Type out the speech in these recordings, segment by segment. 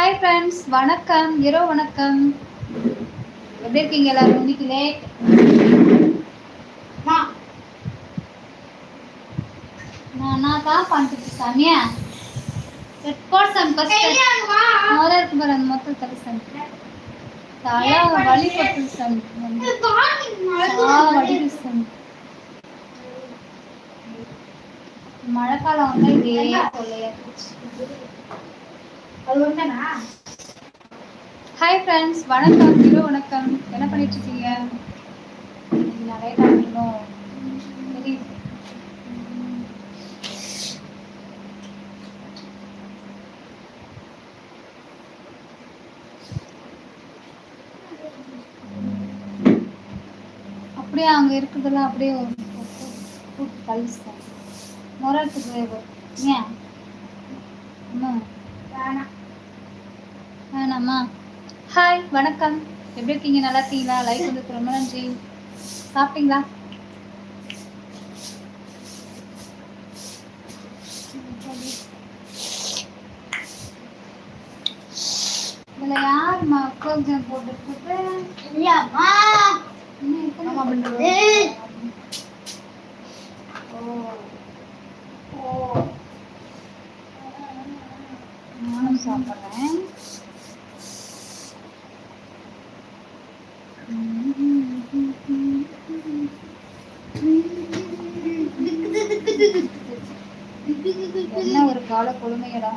Hi friends வணக்கம் இரவு வணக்கம். எப்படி இருக்கீங்க எல்லாரும்? இன்னைக்கு லேட் நான் தான் பண்ணிட்டு சாமியா. போட் சாமி ஃபர்ஸ்ட் முதல்ல இருக்கு பாரு அந்த மொத்தம் தலை சாமி தலை பட்டு சாமி சாமி மழைக்காலம் வந்தா இதே ஒண்ணுதானா ஹாய் ஃப்ரெண்ட்ஸ் வணக்கம் ஹீரோ வணக்கம். என்ன பண்ணிட்டு இருக்கீங்க இன்னைக்கு நிறைய காமிக்கணும் சரி. அப்படியே அங்கே இருக்குதெல்லாம் அப்படியே ஒரு கூட்டு கழிச்சுட்டேன் முரட்டுக்கு ஏன்? அம்மா வேணாம். ஹாய் வணக்கம். எப்படி இருக்கீங்க? நல்லா இருக்கீங்களா? லைக் வந்து ரொம்ப நன்றி. சாப்பிட்டீங்களா? இதுல இல்லம்மா இன்னும் எத்தனை ஆமா, பண்றது? என்ன ஒரு கால கொடுமையடா.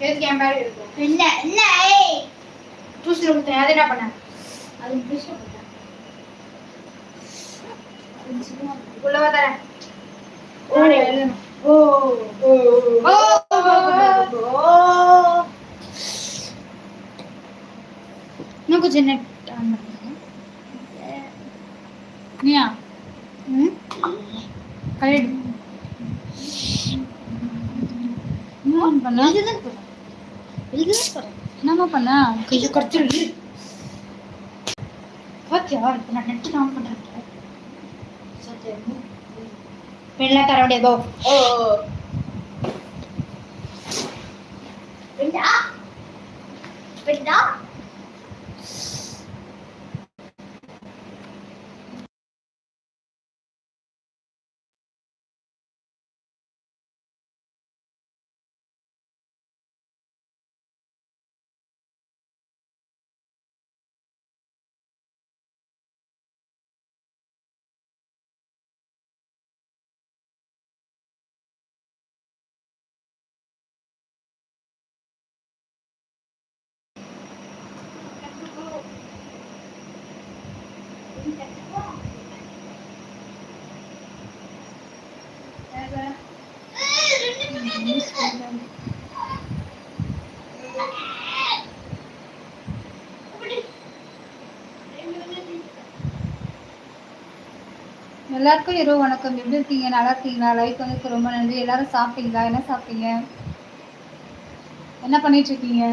என்ன என்ன ஜூஸ்ல கொடுத்தேன் அதை என்ன பண்ண? அது உள்ளவா தரேன். இன்னும் கொஞ்சம் நெட் ஆன் பண்ணியா நீயா ம் கரெக்ட் பண்ண இதுதான் இதுதான் என்னம்மா பண்ண கொஞ்சம் குறைச்சிரு ஓகேவா இப்போ நான் நெட் ஆன் பண்ணுறேன் பெண்ணெலாம் వెళ్ళిన తర్వాత ఏదో బిడ్డా బిడ్డా எல்லாருக்கும் இரவு வணக்கம். எப்படி இருக்கீங்க? நல்லா இருக்கீங்களா? லைக் வந்து ரொம்ப நன்றி. எல்லாரும் சாப்பிட்டீங்களா? என்ன சாப்பிட்டீங்க? என்ன பண்ணிட்டு இருக்கீங்க?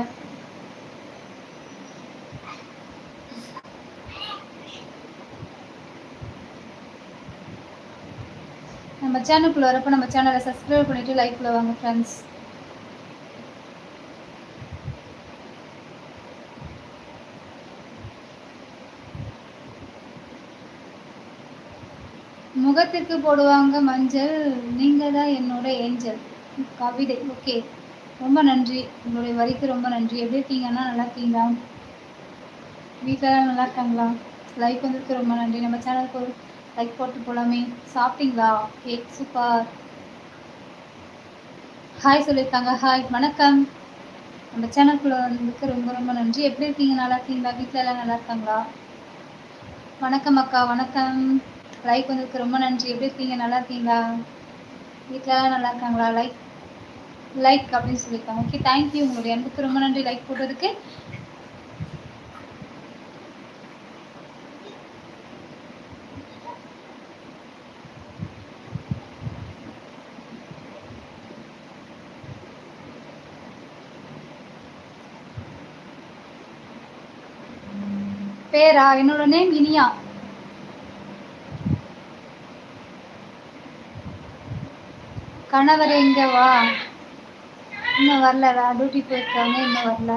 நம்ம சேனலுக்குள்ள வரப்போ நம்ம சேனலை சப்ஸ்கிரைப் பண்ணிட்டு லைக்ல வாங்க ஃப்ரெண்ட்ஸ் முகத்துக்கு போடுவாங்க மஞ்சள் நீங்கள் தான் என்னோட ஏஞ்சல். கவிதை ஓகே. ரொம்ப நன்றி. உங்களுடைய வரிக்கு ரொம்ப நன்றி. எப்படி இருக்கீங்கன்னா நல்லா இருக்கீங்களா? வீட்டிலலாம் நல்லா இருக்காங்களா? லைக் வந்ததுக்கு ரொம்ப நன்றி. நம்ம சேனலுக்கு ஒரு லைக் போட்டு போகலாமே சாப்பிட்டீங்களா? கேக் சூப்பர் ஹாய் சொல்லியிருக்காங்க. ஹாய் வணக்கம். நம்ம சேனலுக்குள்ள வந்ததுக்கு ரொம்ப ரொம்ப நன்றி. எப்படி இருக்கீங்க? நல்லா இருக்கீங்களா? வீட்டில எல்லாம் நல்லா இருக்காங்களா? வணக்கம் அக்கா வணக்கம். லைக் வந்ததுக்கு ரொம்ப நன்றி. எப்படி இருக்கீங்க? நல்லா இருக்கீங்களா? வீட்டிலலாம் நல்லா இருக்காங்களா? லைக் லைக் அப்படின்னு சொல்லியிருக்காங்க. ஓகே தேங்க்யூ உங்களுடைய அன்புக்கு ரொம்ப நன்றி லைக் போட்டதுக்கு. பேரா? என்னோட நேம் இனியா. கணவர் இங்க வா. இன்னும் வரல டியூட்டி போயிருக்காங்க இன்னும் வரல.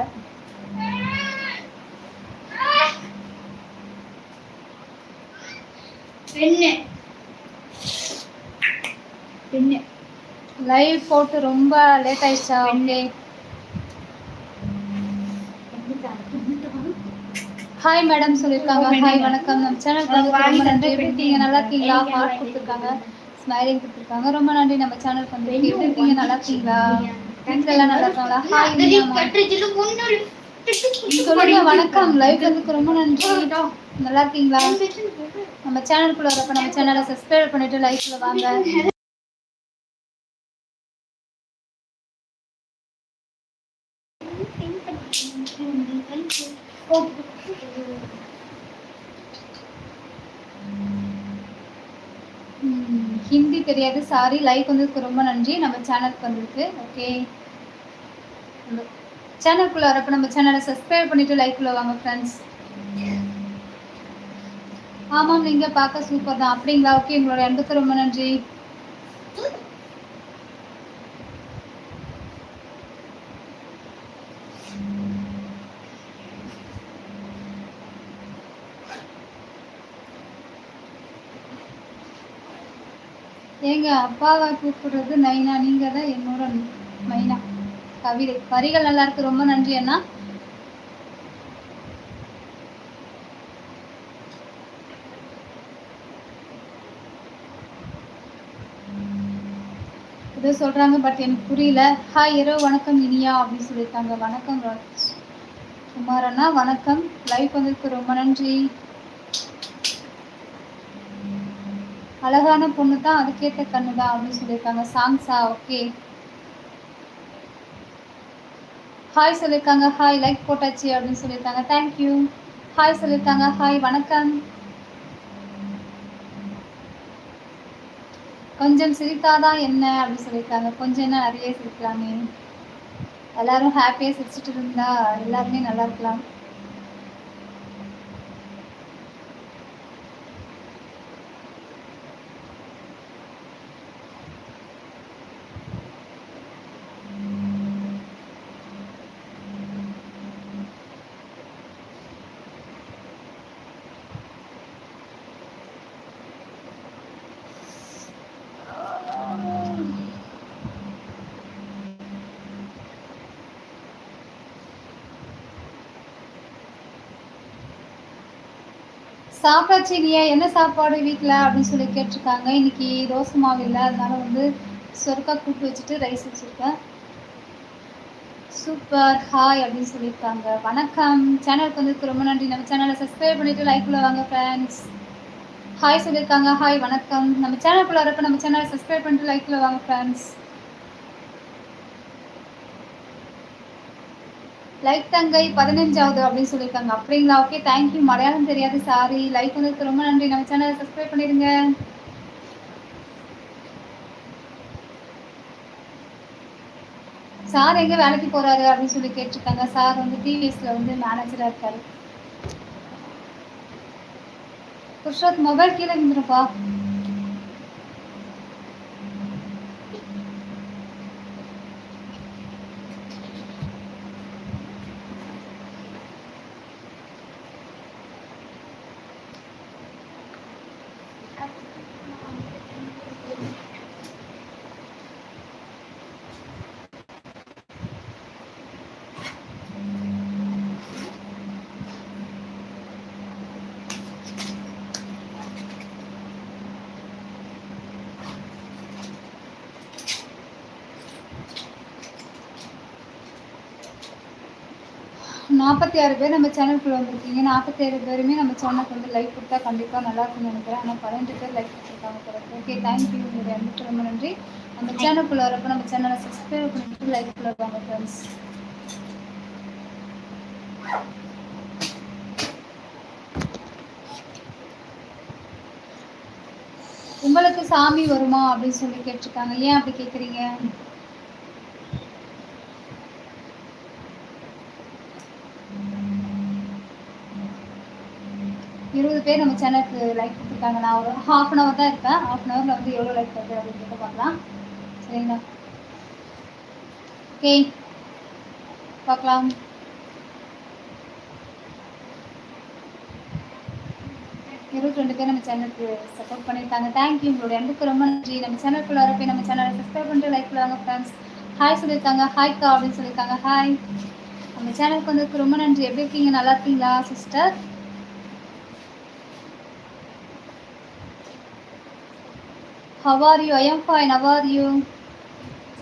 பெண்ணு. பெண்ணு. லைவ் போட்டு ரொம்ப லேட் ஆயிடுச்சா ஓகே ஹாய் மேடம் சொல்லியிருக்காங்க ஹாய் வணக்கம். நம்ம சேனல் ரொம்ப நன்றி. எப்படி இருக்கீங்க? நல்லா இருக்கீங்களா? ஹார்ட் கொடுத்துருக்காங்க. ஸ்மைலிங் கொடுத்துருக்காங்க ரொம்ப நன்றி. நம்ம சேனலுக்கு வந்து எப்படி இருக்கீங்க? நல்லா இருக்கீங்களா? வீட்டில் எல்லாம் நல்லா இருக்காங்களா? ஹாய் சொல்லுங்க வணக்கம். லைவ் வந்ததுக்கு ரொம்ப நன்றி நல்லா இருக்கீங்களா? நம்ம சேனலுக்குள்ள வரப்ப நம்ம சேனலை சப்ஸ்கிரைப் பண்ணிட்டு லைக்ல வாங்க. ம், ஹிந்தி தெரியாது. சாரி லைக் வந்ததுக்கு ரொம்ப நன்றி. நம்ம சேனலுக்கு வந்திருக்கு. ஓகே சேனலுக்குள்ள வரப்ப நம்ம சேனலை சப்ஸ்கிரைப் பண்ணிட்டு லைக்ல வாங்க ஃப்ரெண்ட்ஸ் ஆமாம் நீங்க பார்க்க சூப்பர் தான். அப்படிங்களா? ஓகே உங்களோட அன்புக்கு ரொம்ப நன்றி. ஏங்க அப்பாவை கூப்பிடுறது நைனா நீங்க தான் என்னோட மைனா. கவிதை. வரிகள் நல்லா இருக்கு ரொம்ப நன்றி அண்ணா. ஏதோ சொல்றாங்க பட் எனக்கு புரியல. ஹாய் இரவு வணக்கம் இனியா அப்படின்னு சொல்லியிருக்காங்க. வணக்கம் ராஜ் குமார் அண்ணா வணக்கம். லைவ் வந்ததுக்கு ரொம்ப நன்றி. அழகான பொண்ணு தான் அதுக்கேற்ற கண்ணு தான் அப்படின்னு சொல்லியிருக்காங்க. சாங்ஸா ஓகே ஹாய் சொல்லியிருக்காங்க. ஹாய் லைக் போட்டாச்சு அப்படின்னு சொல்லியிருக்காங்க. தேங்க்யூ ஹாய் சொல்லியிருக்காங்க. ஹாய் வணக்கம். கொஞ்சம் சிரித்தாதான் என்ன அப்படின்னு சொல்லியிருக்காங்க. கொஞ்சம் என்ன நிறைய சிரிக்கலாமே. எல்லாரும் ஹாப்பியாக சிரிச்சிட்டு இருந்தா எல்லாருமே நல்லா இருக்கலாம். சாப்பிட்டாச்சு இல்லையா? என்ன சாப்பாடு வீட்டில் அப்படின்னு சொல்லி கேட்டிருக்காங்க. இன்னைக்கு தோசை மாவு இல்லை. அதனால வந்து சொருக்கா கூட்டு வச்சுட்டு ரைஸ் வச்சுருக்கேன். சூப்பர் ஹாய் அப்படின்னு சொல்லியிருக்காங்க. வணக்கம். சேனலுக்கு வந்து ரொம்ப நன்றி. நம்ம சேனலை சப்ஸ்கிரைப் பண்ணிட்டு லைக்குள்ளே வாங்க ஃப்ரெண்ட்ஸ் ஹாய் சொல்லியிருக்காங்க. ஹாய் வணக்கம். நம்ம சேனலுக்குள்ள வரப்ப நம்ம சேனலை சப்ஸ்கிரைப் பண்ணிட்டு லைக்ல வாங்க ஃப்ரெண்ட்ஸ் லைக் தங்கை பதினஞ்சாவது அப்படின்னு சொல்லியிருக்காங்க. அப்படிங்களா? ஓகே தேங்க்யூ மலையாளம் தெரியாது சாரி லைக் வந்ததுக்கு ரொம்ப நன்றி. நம்ம சேனலை சப்ஸ்கிரைப் பண்ணிடுங்க. சார் எங்க வேலைக்கு போறாரு அப்படின்னு சொல்லி கேட்டிருக்காங்க. சார் வந்து டிவிஎஸ்ல வந்து மேனேஜரா இருக்காரு. புருஷோத் மொபைல் கீழே இருந்துருப்பா நாற்பத்தி ஆறு பேர் நம்ம சேனலுக்குள்ள வந்திருக்கீங்க. நாற்பத்தி ஆறு பேருமே நம்ம சேனலுக்கு வந்து லைக் கொடுத்தா கண்டிப்பாக நல்லா இருக்கும்னு நினைக்கிறேன். ஆனால் பன்னெண்டு பேர் லைக் கொடுத்துருக்காங்க போல ஓகே தேங்க்யூ உங்களுடைய அன்புக்கு ரொம்ப நன்றி. நம்ம சேனலுக்குள்ள வரப்போ நம்ம சேனலை சப்ஸ்கிரைப் பண்ணிட்டு லைக் கொடுப்பாங்க ஃப்ரெண்ட்ஸ் உங்களுக்கு சாமி வருமா அப்படின்னு சொல்லி கேட்டிருக்காங்க. ஏன் அப்படி கேட்குறீங்க இருபது பேர் நம்ம சேனலுக்கு லைக் கொடுத்துருக்காங்க நான் ஒரு ஹாஃப் அன் ஹவர் தான் இருப்பேன். ஹாஃப் அன் ஹவரில் வந்து எவ்வளோ லைக் வருது அப்படின்னு பார்க்கலாம். சரிங்களா? ஓகே பார்க்கலாம். இருபத்தி ரெண்டு பேர் நம்ம சேனலுக்கு சப்போர்ட் பண்ணியிருக்காங்க. தேங்க்யூ உங்களுடைய அன்புக்கு ரொம்ப நன்றி. நம்ம சேனலுக்குள்ள வரப்போ நம்ம சேனலை சப்ஸ்கிரைப் பண்ணிட்டு லைக் பண்ணுவாங்க ஃப்ரெண்ட்ஸ் ஹாய் சொல்லியிருக்காங்க. ஹாய்க்கா அப்படின்னு சொல்லியிருக்காங்க. ஹாய் நம்ம சேனலுக்கு வந்ததுக்கு ரொம்ப நன்றி. எப்படி இருக்கீங்க? நல்லா இருக்கீங்களா sister how are you I'm fine how are you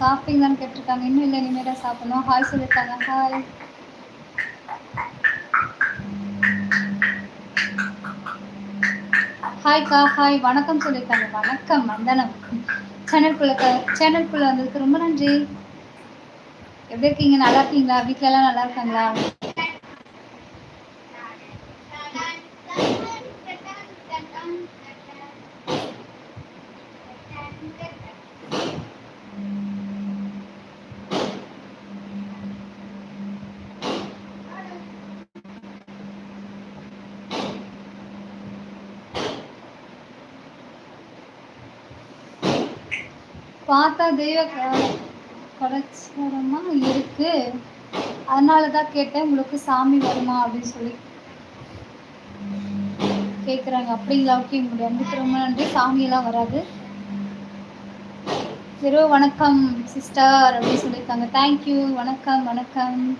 சாப்பிட்டீங்களான்னு கேட்டிருக்காங்க. இன்னும் இல்லை இனிமேல் தான் சாப்பிடணும். ஹாய் சொல்லியிருக்காங்க. ஹாய் ஹாய் கா ஹாய் வணக்கம் சொல்லியிருக்காங்க. வணக்கம் வந்தனம். சேனல்குள்ளே சேனல்குள்ளே வந்ததுக்கு ரொம்ப நன்றி. எப்படி இருக்கீங்க? நல்லா இருக்கீங்களா? வீட்ல எல்லாம் நல்லா இருக்காங்களா? பார்த்தா தெய்வ கலாச்சாரமா இருக்கு. அதனால தான் கேட்டேன் உங்களுக்கு சாமி வருமா? அப்படின்னு சொல்லி. கேட்குறாங்க அப்படிங்களா ஓகே. உங்களுடைய அன்புக்கு ரொம்ப நன்றி. சாமியெல்லாம் வராது. இரவு வணக்கம் சிஸ்டர் அப்படின்னு சொல்லியிருக்காங்க. தேங்க்யூ வணக்கம் வணக்கம்.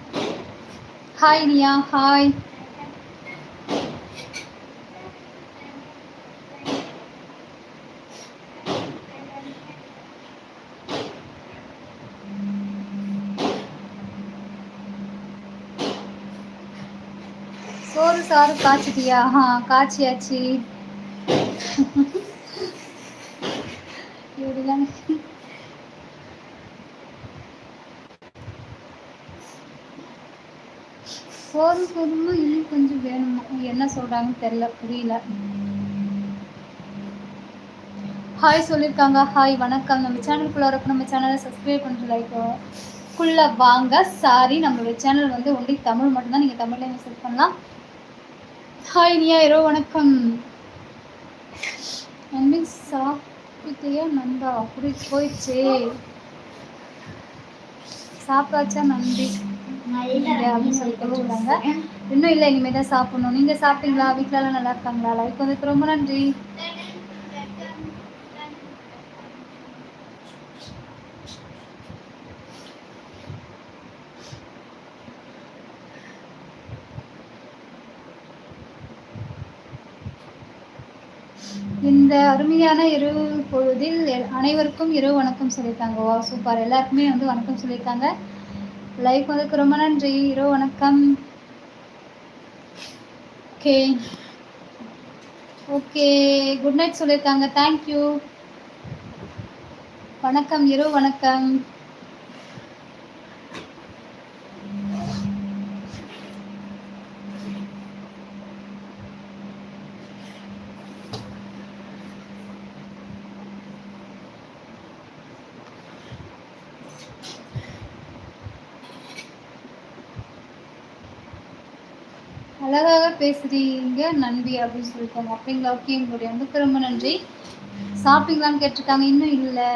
ஹாய் நியா. ஹாய் எல்லாரும் காய்ச்சிட்டியா? ஆ காய்ச்சியாச்சு. இப்படிலாம். சோறு சோறுமா இன்னும் கொஞ்சம் வேணுமா? என்ன சொல்றாங்கன்னு தெரியல புரியல. ஹாய் சொல்லியிருக்காங்க ஹாய் வணக்கம். நம்ம சேனலுக்குள்ள இருக்க நம்ம சேனலை சப்ஸ்கிரைப் பண்ணுற லைக் குள்ள வாங்க. சாரி நம்மளுடைய சேனல் வந்து ஒன்லி தமிழ் மட்டும்தான். நீங்கள் தமிழ்லேயே மெசேஜ் பண்ணலாம். ஹாய் நியா இரோ வணக்கம். நம்பி சாப்பிட்டியா நண்பா? அப்படி போயிடுச்சு. சாப்பிட்டாச்சா நன்றி அப்படின்னு சொல்லி கேட்டுருக்காங்க இன்னும் இல்லை இனிமேல் தான் சாப்பிடணும். நீங்கள் சாப்பிட்டீங்களா? வீட்டில எல்லாம் நல்லா இருக்காங்களா? லைக் வந்து ரொம்ப நன்றி. இந்த அருமையான இரவு பொழுதில் அனைவருக்கும் இரவு வணக்கம் சொல்லியிருக்காங்க. வா சூப்பர் எல்லாருக்குமே வந்து வணக்கம் சொல்லியிருக்காங்க. லைக் வந்து ரொம்ப நன்றி. இரவு வணக்கம். ஓகே ஓகே குட் நைட் சொல்லியிருக்காங்க. தேங்க்யூ வணக்கம் இரவு வணக்கம். பேசுறீங்க நன்றி அப்படின்னு சொல்லியிருக்காங்க அப்படிங்களா? ஓகே உங்களுடைய அன்புக்கு ரொம்ப நன்றி. சாப்பிட்டீங்களான்னு கேட்டிருக்காங்க இன்னும் இல்லை.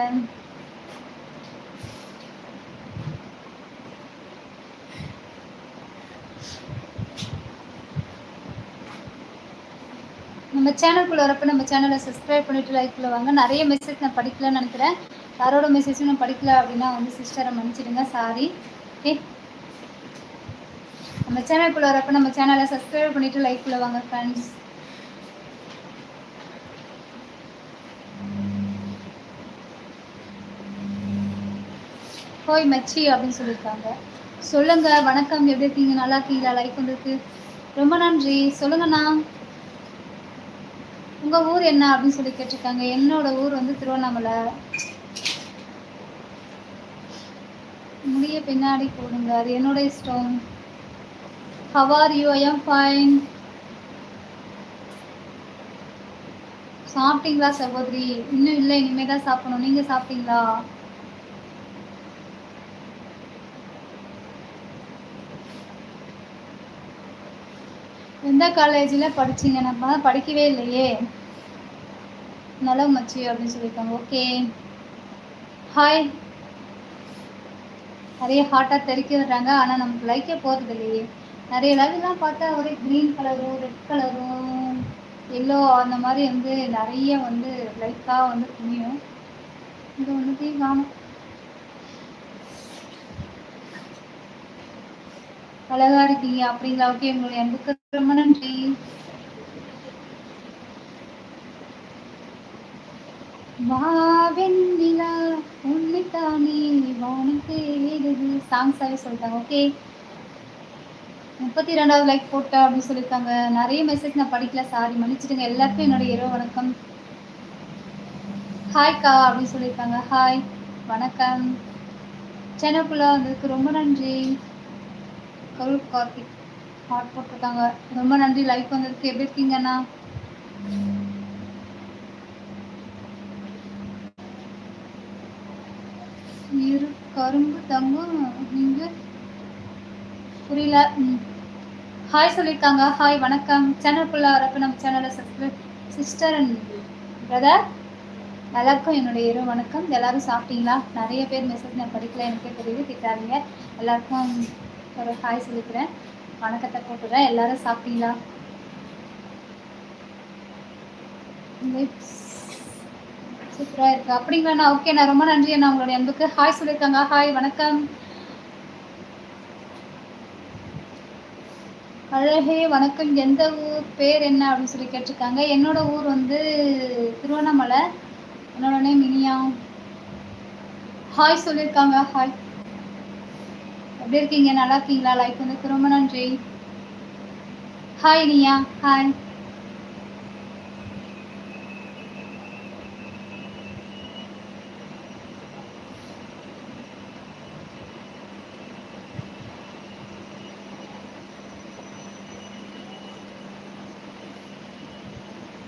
நம்ம சேனலுக்குள்ள வரப்ப நம்ம சேனலை சப்ஸ்கிரைப் பண்ணிட்டு லைக்ல வாங்க. நிறைய மெசேஜ் நான் படிக்கலன்னு நினைக்கிறேன். யாரோட மெசேஜும் நான் படிக்கல அப்படின்னா வந்து சிஸ்டரை மன்னிச்சிடுங்க. சாரி நம்ம சேனலுக்குள்ள வரப்ப நம்ம சேனலை சப்ஸ்கிரைப் பண்ணிட்டு லைக்ல வாங்க ஃப்ரெண்ட்ஸ் ஹோய் மச்சி அப்படின்னு சொல்லியிருக்காங்க. சொல்லுங்க வணக்கம். எப்படி இருக்கீங்க? நல்லா இருக்கீங்களா? லைக் வந்திருக்கு. ரொம்ப நன்றி. சொல்லுங்கண்ணா. உங்க ஊர் என்ன அப்படின்னு சொல்லி கேட்டிருக்காங்க. என்னோட ஊர் வந்து திருவண்ணாமலை. முடிய பின்னாடி போடுங்க. அது என்னோட இஷ்டம். How are you I am fine. சாப்பிட்டீங்களா சகோதரி? இன்னும் இல்லை இனிமே தான் சாப்பிடணும். நீங்க சாப்பிட்டீங்களா? எந்த காலேஜில் படிச்சீங்க? நம்ம தான் படிக்கவே இல்லையே. நல்ல மச்சி அப்படின்னு சொல்லியிருக்காங்க. ஓகே ஹாய் நிறைய ஹாட்டாக தெரிக்க விடுறாங்க ஆனால் நமக்கு லைக்கே போகிறது இல்லையே நிறைய லைவ்லாம் பார்த்தா ஒரே க்ரீன் கலரும் ரெட் கலரும் எல்லோ அந்த மாதிரி வந்து நிறைய வந்து லைட்டாக வந்து குமியும் இது ஒன்றுத்தையும் காணும். அழகா இருக்கீங்க. அப்படிங்களா? ஓகே உங்களுடைய அன்புக்கு ரொம்ப நன்றி. வாவெண்ணிலா உன்னைத்தானே வானம் தேடுது. சாங்ஸாவே சொல்லிட்டாங்க. ஓகே முப்பத்தி ரெண்டாவது லைக் போட்டேன் அப்படின்னு சொல்லியிருக்காங்க. நிறைய மெசேஜ் நான் படிக்கல சாரி மன்னிச்சிடுங்க. எல்லாருக்கும் என்னோட இரவு வணக்கம். ஹாய்க்கா அப்படின்னு சொல்லியிருக்காங்க. ஹாய் வணக்கம். சென்னைக்குள்ள வந்ததுக்கு ரொம்ப நன்றி. கருள் கார்த்திக் ஹாட் போட்டிருக்காங்க. ரொம்ப நன்றி லைக் வந்ததுக்கு. எப்படி இருக்கீங்கண்ணா இரு கரும்பு தங்கம் நீங்கள் புரியல. ஹாய் சொல்லியிருக்காங்க ஹாய் வணக்கம். சேனல்குள்ளே வரப்போ நம்ம சேனலை சப்ஸ்கிரைப் சிஸ்டர் அண்ட் பிரதர் எல்லாருக்கும் என்னுடைய இரு வணக்கம். எல்லாரும் சாப்பிட்டீங்களா? நிறைய பேர் மெசேஜ் நான் படிக்கல. எனக்கே தெரியுது. திட்டாதீங்க. எல்லாருக்கும் ஒரு ஹாய் சொல்லிக்கிறேன். வணக்கத்தை போட்டுறேன். எல்லாரும் சாப்பிட்டீங்களா? சூப்பராக இருக்கு. அப்படிங்களாண்ணா ஓகேண்ணா ரொம்ப நன்றி அண்ணா. உங்களுடைய அன்புக்கு ஹாய் சொல்லியிருக்காங்க ஹாய் வணக்கம். அழகே வணக்கம். எந்த ஊர் பேர் என்ன அப்படின்னு சொல்லி கேட்டிருக்காங்க. என்னோட ஊர் வந்து திருவண்ணாமலை. என்னோட நேம் இனியா. ஹாய் சொல்லியிருக்காங்க. ஹாய் எப்படி இருக்கீங்க? நல்லா இருக்கீங்களா? லைக் வந்து ரொம்ப நன்றி. ஹாய் இனியா. ஹாய்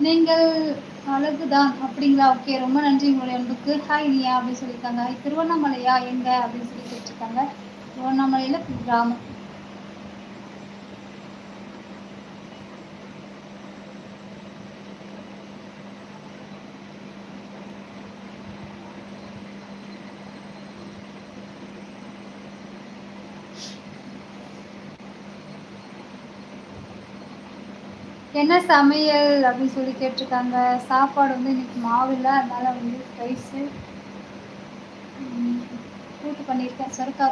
நீங்கள் அழகுதான் அப்படிங்களா? ஓகே ரொம்ப நன்றி உங்களுடைய அன்புக்கு. ஹாய் இனியா அப்படின்னு சொல்லியிருக்காங்க. "ஹாய், திருவண்ணாமலையா? எங்க? அப்படின்னு சொல்லி கேட்டிருக்காங்க. திருவண்ணாமலையில கிராமம். என்ன சமையல் அப்படின்னு சொல்லி கேட்டிருக்காங்க? சாப்பாடு வந்து இன்னைக்கு மாவு இல்லை அதனால வந்து ரைஸு கூட்டு பண்ணியிருக்கேன். சொருக்கா.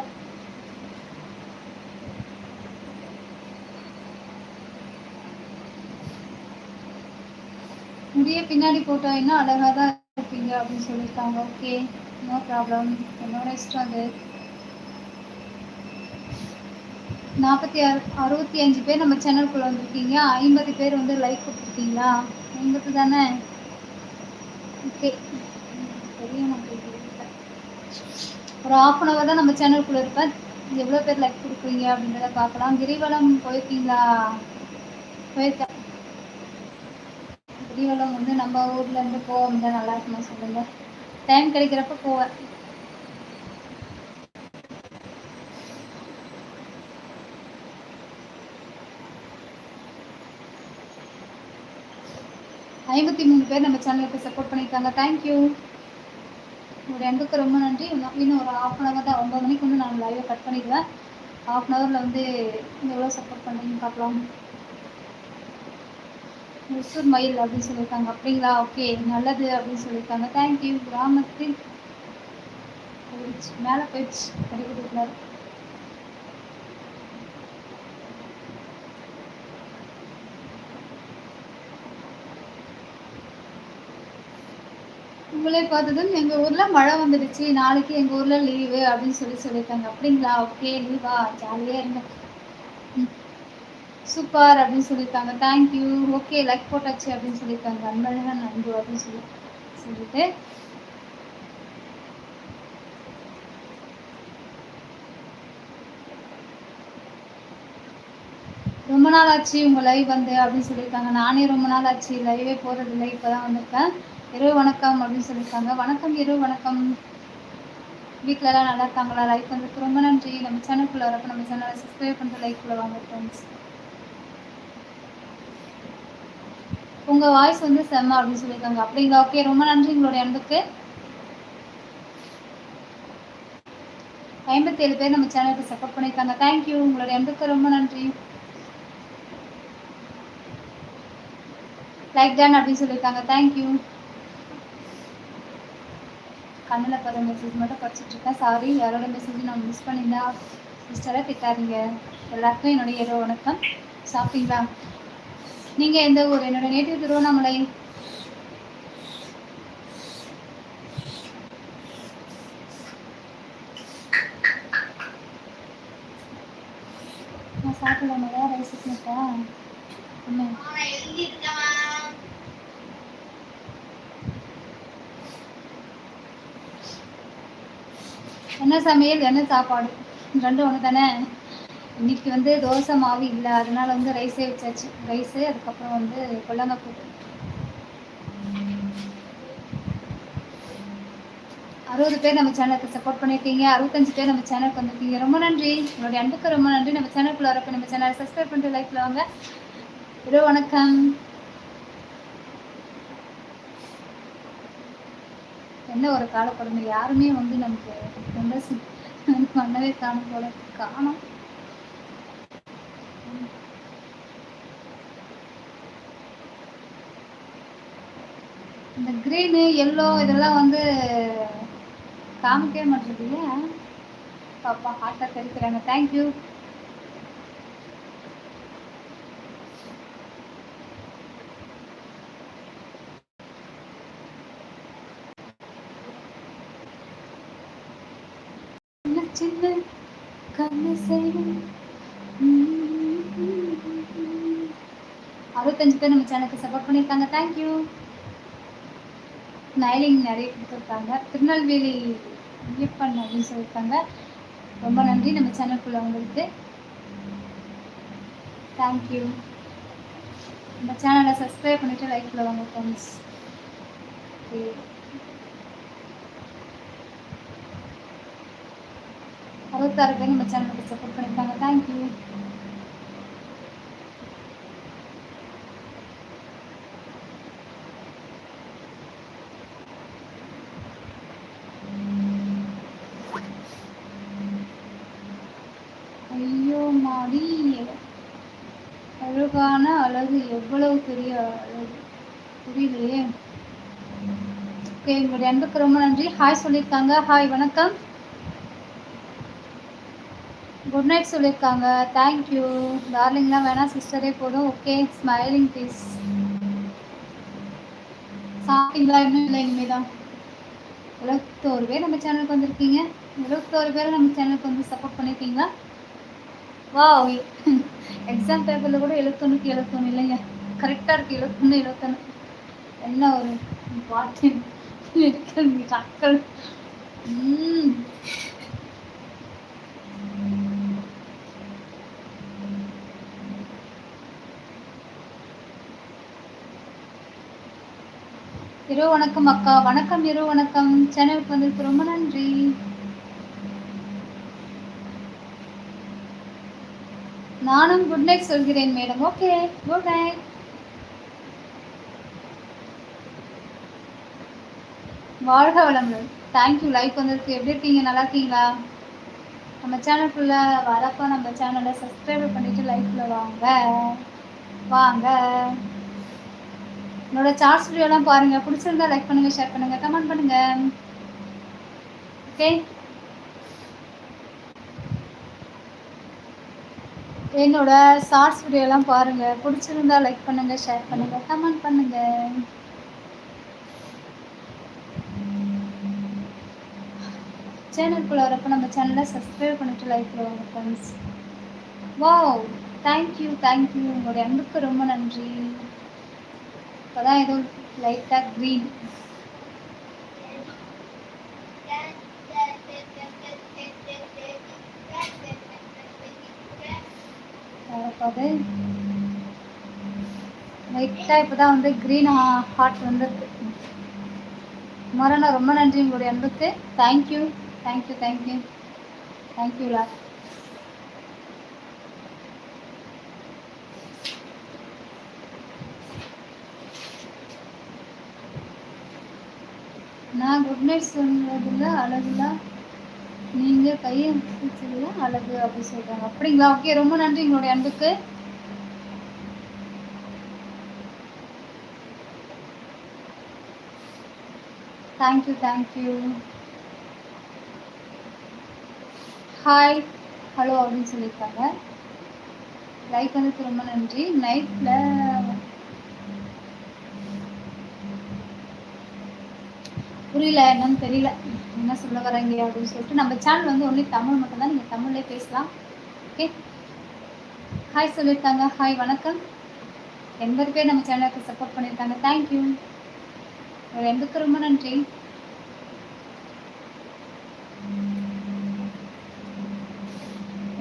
முடிய பின்னாடி போட்டோம் இன்னும் அழகாக தான் இருப்பீங்க அப்படின்னு சொல்லியிருக்காங்க. ஓகே நோ ப்ராப்ளம் என்னோட இஷ்டம் அது நாற்பத்தி ஆறு அறுபத்தி அஞ்சு பேர் நம்ம சேனலுக்குள்ள வந்திருக்கீங்க. ஐம்பது பேர் வந்து லைக் கொடுத்துருக்கீங்களா? ஐம்பது தானே? ஓகே தெரிய மாட்டேங்குது ஒரு ஆஃப் அன் ஹவர் தான் நம்ம சேனலுக்குள்ள இருப்பேன் எவ்வளோ பேர் லைக் கொடுக்குறீங்க அப்படின்றத பார்க்கலாம். கிரிவலம் போயிருக்கீங்களா? போயிருக்கேன். கிரிவலம் வந்து நம்ம ஊர்ல இருந்து போக தான் நல்லா இருக்குமா சொல்லுங்க. டைம் கிடைக்கிறப்ப போவேன். ஐம்பத்தி மூணு பேர் நம்ம சேனலுக்கு சப்போர்ட் பண்ணியிருக்காங்க. தேங்க்யூ உங்களுடைய அன்புக்கு ரொம்ப நன்றி. இன்னும் ஒரு ஹாஃப் அன் ஹவர் தான் ஒன்பது மணிக்கு வந்து நான் லைவை கட் பண்ணிடுவேன். ஹாஃப் அன் ஹவரில் வந்து எவ்வளோ சப்போர்ட் பண்ணுறீங்கன்னு பார்க்கலாம். முசூர் மயில் அப்படின்னு சொல்லியிருக்காங்க. அப்படிங்களா? ஓகே நல்லது அப்படின்னு சொல்லியிருக்காங்க. தேங்க்யூ கிராமத்தில் போயிடுச்சு. மேலே போயிடுச்சு. படிக்கட்டுக்குள்ளார உங்களை பார்த்ததும் எங்கள் ஊரில் மழை வந்துடுச்சு. நாளைக்கு எங்கள் ஊரில் லீவு அப்படின்னு சொல்லி சொல்லியிருக்காங்க. அப்படிங்களா? ஓகே லீவா ஜாலியாக இருங்க. சூப்பர் அப்படின்னு சொல்லியிருக்காங்க. தேங்க்யூ ஓகே லைக் போட்டாச்சு அப்படின்னு சொல்லியிருக்காங்க. அன்பழகன் அன்பு அப்படின்னு சொல்லி சொல்லிட்டு. ரொம்ப நாள் ஆச்சு உங்கள் லைவ் வந்து அப்படின்னு சொல்லியிருக்காங்க. நானே ரொம்ப நாள் ஆச்சு. லைவே போகிறதில்ல இப்போ தான் வந்திருக்கேன். இரவு வணக்கம் அப்படின்னு சொல்லியிருக்காங்க. வணக்கம் இரவு வணக்கம். வீட்டில் எல்லாம் நல்லா இருக்காங்களா? லைக் பண்ணுறதுக்கு ரொம்ப நன்றி. நம்ம சேனலுக்குள்ள வரப்போ நம்ம சேனலை சப்ஸ்கிரைப் பண்ணிட்டு லைக்குள்ள வாங்க ஃப்ரெண்ட்ஸ் உங்கள் வாய்ஸ் வந்து செம்ம அப்படின்னு சொல்லியிருக்காங்க. அப்படிங்களா? ஓகே ரொம்ப நன்றி உங்களுடைய அன்புக்கு. ஐம்பத்தி ஏழு பேர் நம்ம சேனலுக்கு சப்போர்ட் பண்ணியிருக்காங்க. தேங்க்யூ உங்களுடைய அன்புக்கு ரொம்ப நன்றி. லைக் டன் அப்படின்னு சொல்லியிருக்காங்க. தேங்க்யூ கண்ணில் படுற மெசேஜ் மட்டும் படிச்சுட்டு இருக்கேன். சாரி யாரோட மெசேஜ் நான் மிஸ் பண்ணியிருந்தா சிஸ்டராக திட்டாதீங்க. எல்லாருக்கும் என்னுடைய இரவு வணக்கம். சாப்பிட்டீங்களா? நீங்கள் எந்த ஊர்? என்னோட நேட்டிவ் திருவண்ணாமலை. நான் சாப்பிடலாமா ரைஸ் இருக்கா என்ன நான் எழுதிருக்கேன் என்ன சமையல் என்ன சாப்பாடு. ரெண்டும் ஒன்று தானே இன்னைக்கு வந்து தோசை மாவு இல்லை. அதனால வந்து ரைஸே வச்சாச்சு. ரைஸு அதுக்கப்புறம் வந்து கொல்லங்காய் கூட்டு. அறுபது பேர் நம்ம சேனலுக்கு சப்போர்ட் பண்ணியிருக்கீங்க. அறுபத்தஞ்சு பேர் நம்ம சேனலுக்கு வந்திருக்கீங்க. ரொம்ப நன்றி. உங்களுடைய அன்புக்கு ரொம்ப நன்றி. நம்ம சேனலுக்குள்ள வரப்போ நம்ம சேனலை சப்ஸ்கிரைப் பண்ணிட்டு லைக்ல வாங்க இரவு வணக்கம். என்ன ஒரு காலப்படுங்க யாருமே வந்து நமக்கு மெம்பர்ஸ் பண்ணவே காணும் போல காணும். இந்த க்ரீனு எல்லோ இதெல்லாம் வந்து காமிக்கவே மாட்டேங்குது இல்லையா? பாப்பா ஹார்ட்டாக தெரிவிக்கிறாங்க தேங்க்யூ கண்ணு அறுபத்தஞ்சு பேர் நம்ம சேனலுக்கு சப்போர்ட் பண்ணியிருக்காங்க. தேங்க்யூ நைலிங் நிறைய கொடுத்துருக்காங்க. திருநெல்வேலி ஐயப்பன் அப்படின்னு சொல்லியிருக்காங்க. ரொம்ப நன்றி நம்ம சேனலுக்குள்ள உங்களுக்கு. தேங்க்யூ நம்ம சேனலை சப்ஸ்கிரைப் பண்ணிட்டு லைக் வாங்க ஃப்ரெண்ட்ஸ் ஓகே அறுபத்தாறு பேர் நம்ம சேனலுக்கு சப்போர்ட் பண்ணியிருக்காங்க தேங்க்யூ ஐயோ மாடி. அழகான அழகு. எவ்வளவு பெரிய அழகு. புரியலையே ஓகே உங்களுடைய அன்புக்கு ரொம்ப நன்றி. ஹாய் சொல்லியிருக்காங்க. ஹாய் வணக்கம். குட் நைட் சொல்லியிருக்காங்க தேங்க்யூ டார்லிங்லாம் வேணாம் சிஸ்டரே போதும் ஓகே ஸ்மைலிங் ப்ளீஸ் சாப்பிட்டீங்களா? இன்னும் இல்லை இனிமேல் தான் இருபத்தோரு பேர் நம்ம சேனலுக்கு வந்திருக்கீங்க. இருபத்தோரு பேர் நம்ம சேனலுக்கு வந்து சப்போர்ட் பண்ணியிருக்கீங்களா வா எக்ஸாம் பேப்பரில் கூட எழுத்தொன்னுக்கு எழுத்தொன்று இல்லைங்க. கரெக்டாக இருக்குது எழுபத்தொன்று எழுபத்தொன்று என்ன ஒரு பாட்டு இருக்கிற மக்கள் ம். இரு வணக்கம் அக்கா. வணக்கம் இரு வணக்கம். சேனலுக்கு வந்ததுக்கு ரொம்ப நன்றி. நானும் குட் நைட் சொல்கிறேன் மேடம் ஓகே குட் நைட் வாழ்க வளமுடன். தேங்க்யூ லைக் வந்ததுக்கு எப்படி இருக்கீங்க? நல்லா இருக்கீங்களா? நம்ம சேனலுக்குள்ள வரப்போ நம்ம சேனலை சப்ஸ்கிரைப் பண்ணிட்டு லைக்ல வாங்க. வாங்க. என்னோட சார்ட்ஸ் வீடியோலாம் பாருங்கள் பிடிச்சிருந்தா லைக் பண்ணுங்கள் ஷேர் பண்ணுங்கள் கமெண்ட் பண்ணுங்கள் ஓகே என்னோட ஷார்ட்ஸ் வீடியோலாம் பாருங்கள் பிடிச்சிருந்தா லைக் பண்ணுங்கள் ஷேர் பண்ணுங்கள் கமெண்ட் பண்ணுங்கள் சேனலுக்குள்ளே வரப்போ நம்ம சேனலை சப்ஸ்கிரைப் பண்ணிட்டு லைக் பண்ணுவாங்க ஃப்ரெண்ட்ஸ் வாவ் தேங்க்யூ தேங்க்யூ உங்களுடைய அன்புக்கு ரொம்ப நன்றி. இப்போதான் ஏதோ லைட்டாக க்ரீன் வரப்போது லைட்டாக இப்போ தான் வந்து க்ரீன் ஹார்ட் வந்துருக்கு. மரணம் ரொம்ப நன்றி உங்களுடைய அன்புக்கு. Thank you thank you thank you thank you lot நான் குட் நைட் சொன்னதில் அழகுலாம் நீங்கள் கையை பிடிச்சதில் அழகு அப்படின்னு சொல்கிறாங்க அப்படிங்களா? ஓகே ரொம்ப நன்றி எங்களுடைய அன்புக்கு. தேங்க்யூ தேங்க்யூ ஹாய் ஹலோ அப்படின்னு சொல்லியிருக்காங்க. லைக் வந்து ரொம்ப நன்றி. நைட்டில் புரியல என்னன்னு தெரியல. என்ன சொல்ல வர்றீங்க அப்படின்னு சொல்லிட்டு நம்ம சேனல் வந்து ஒன்லி தமிழ் மட்டும்தான். நீங்கள் தமிழ்லே பேசலாம். ஓகே ஹாய் சொல்லியிருக்காங்க. ஹாய் வணக்கம். எண்பது பேர் நம்ம சேனலுக்கு சப்போர்ட் பண்ணியிருக்காங்க. தேங்க்யூ எண்பதுக்கு ரொம்ப நன்றி?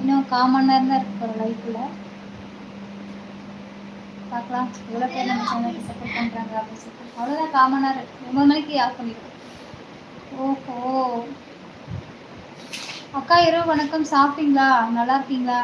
இன்னும் காமன் நேரம் தான் இருக்கு ஒரு லைஃப்பில் பார்க்கலாம். எவ்வளோ பேர் நம்ம சேனலுக்கு சப்போர்ட் பண்ணுறாங்க அப்படின்னு சொல்லிட்டு. அவ்வளோதான் காமனாக இருக்கு. ஒம்பது மணிக்கு ஆஃப் பண்ணிடுவோம் ஓஹோ. அக்கா இரவு வணக்கம். சாப்பிட்டீங்களா? நல்லா இருக்கீங்களா?